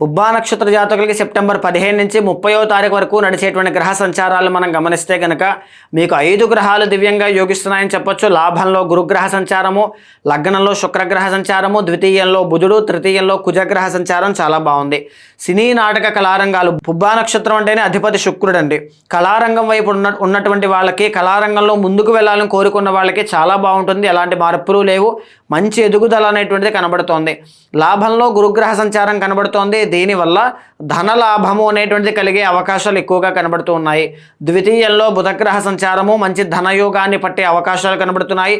పుబ్బా నక్షత్ర జాతకులకి సెప్టెంబర్ పదిహేను నుంచి ముప్పయో తారీఖు వరకు నడిచేటువంటి గ్రహ సంచారాలు మనం గమనిస్తే కనుక మీకు ఐదు గ్రహాలు దివ్యంగా యోగిస్తున్నాయని చెప్పొచ్చు. లాభంలో గురుగ్రహ సంచారము లగ్నంలో శుక్రగ్రహ సంచారము ద్వితీయంలో బుధుడు తృతీయంలో కుజగ్రహ సంచారం చాలా బాగుంది. సినీ నాటక కళారంగాలు పుబ్బా నక్షత్రం అంటేనే అధిపతి శుక్రుడు అండి కళారంగం వైపు ఉన్న ఉన్నటువంటి వాళ్ళకి కళారంగంలో ముందుకు వెళ్ళాలని కోరుకున్న వాళ్ళకి చాలా బాగుంటుంది. ఎలాంటి మార్పులు లేవు. మంచి ఎదుగుదల అనేటువంటిది కనబడుతోంది. లాభంలో గురుగ్రహ సంచారం కనబడుతోంది. దీనివల్ల ధన లాభము అనేటువంటిది కలిగే అవకాశాలు ఎక్కువగా కనబడుతూ ఉన్నాయి. ద్వితీయంలో బుధగ్రహ సంచారము మంచి ధనయోగాన్ని పట్టే అవకాశాలు కనబడుతున్నాయి.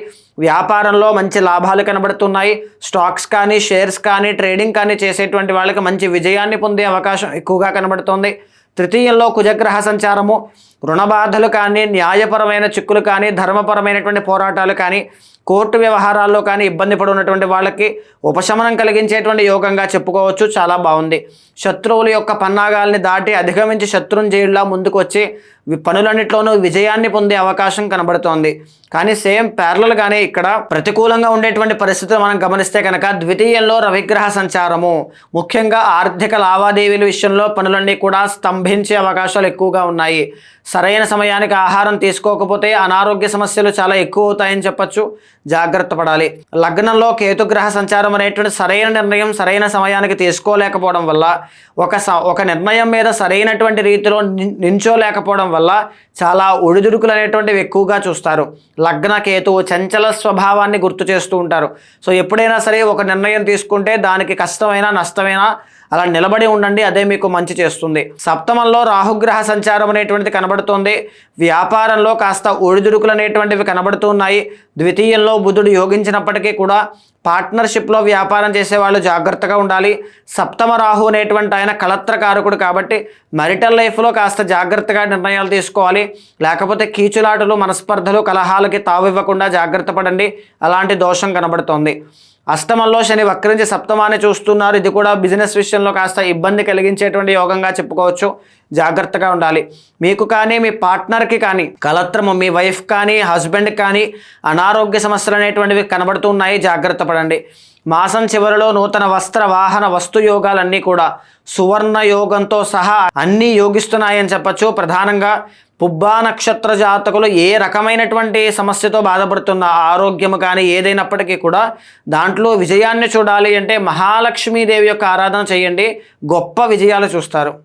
వ్యాపారంలో మంచి లాభాలు కనబడుతున్నాయి. స్టాక్స్ కానీ షేర్స్ కానీ ట్రేడింగ్ కానీ చేసేటువంటి వాళ్ళకి మంచి విజయాన్ని పొందే అవకాశం ఎక్కువగా కనబడుతోంది. తృతీయంలో కుజగ్రహ సంచారము రుణ బాధలు కానీ న్యాయపరమైన చిక్కులు కానీ ధర్మపరమైనటువంటి పోరాటాలు కానీ కోర్టు వ్యవహారాల్లో కానీ ఇబ్బంది పడున్నటువంటి వాళ్ళకి ఉపశమనం కలిగించేటువంటి యోగంగా చెప్పుకోవచ్చు. చాలా బాగుంది. శత్రువుల యొక్క పన్నాగాల్ని దాటి అధిగమించి శత్రుంజయుల్లా ముందుకు వచ్చి పనులన్నిట్లోనూ విజయాన్ని పొందే అవకాశం కనబడుతోంది. కానీ సేమ్ ప్యారలల్గానే ఇక్కడ ప్రతికూలంగా ఉండేటువంటి పరిస్థితులు మనం గమనిస్తే కనుక ద్వితీయంలో రవిగ్రహ సంచారము ముఖ్యంగా ఆర్థిక లావాదేవీల విషయంలో పనులన్నీ కూడా స్తంభ స్తంభించే అవకాశాలు ఎక్కువగా ఉన్నాయి. సరైన సమయానికి ఆహారం తీసుకోకపోతే అనారోగ్య సమస్యలు చాలా ఎక్కువ అవుతాయని చెప్పచ్చు. జాగ్రత్త పడాలి. లగ్నంలో కేతుగ్రహ సంచారం అనేటువంటి సరైన నిర్ణయం సరైన సమయానికి తీసుకోలేకపోవడం వల్ల ఒక స ఒక నిర్ణయం మీద సరైనటువంటి రీతిలో నించోలేకపోవడం వల్ల చాలా ఒడిదుడుకులు అనేటువంటివి ఎక్కువగా చూస్తారు. లగ్న కేతువు చంచల స్వభావాన్ని గుర్తు చేస్తూ ఉంటారు. సో ఎప్పుడైనా సరే ఒక నిర్ణయం తీసుకుంటే దానికి కష్టమైనా నష్టమైనా అలా నిలబడి ఉండండి అదే మీకు మంచి చేస్తుంది. సప్తమంలో రాహుగ్రహ సంచారం అనేటువంటిది కనబడుతుంది. వ్యాపారంలో కాస్త ఒడిదుడుకులు అనేటువంటివి కనబడుతున్నాయి ద్వితీయంలో బుధుడు యోగించినప్పటికీ కూడా పార్ట్నర్షిప్లో వ్యాపారం చేసే వాళ్ళు జాగ్రత్తగా ఉండాలి. సప్తమ రాహు అనేటువంటి ఆయన కళత్రకారకుడు కాబట్టి మెరిటల్ లైఫ్లో కాస్త జాగ్రత్తగా నిర్ణయాలు తీసుకోవాలి. లేకపోతే కీచులాటలు మనస్పర్ధలు కలహాలకి తావివ్వకుండా జాగ్రత్త పడండి. అలాంటి దోషం కనబడుతోంది. అష్టమంలో శని వక్రించి సప్తమాన్ని చూస్తున్నారు. ఇది కూడా బిజినెస్ విషయంలో కాస్త ఇబ్బంది కలిగించేటువంటి యోగంగా చెప్పుకోవచ్చు. జాగ్రత్తగా ఉండాలి. మీకు కానీ మీ పార్ట్నర్కి కానీ కలత్రము మీ వైఫ్ కానీ హస్బెండ్ కానీ అనారోగ్య సమస్యలు అనేటువంటివి కనబడుతున్నాయి జాగ్రత్త పడండి. మాసం చివరిలో నూతన వస్త్ర వాహన వస్తు యోగాలన్నీ కూడా సువర్ణ యోగంతో సహా అన్నీ యోగిస్తున్నాయని చెప్పచ్చు. ప్రధానంగా పుబ్బా నక్షత్ర జాతకులు ఏ రకమైనటువంటి సమస్యతో బాధపడుతున్న ఆరోగ్యము కానీ ఏదైనప్పటికీ కూడా దాంట్లో విజయాన్ని చూడాలి అంటే మహాలక్ష్మీదేవి యొక్క ఆరాధన చేయండి. గొప్ప విజయాలు చూస్తారు.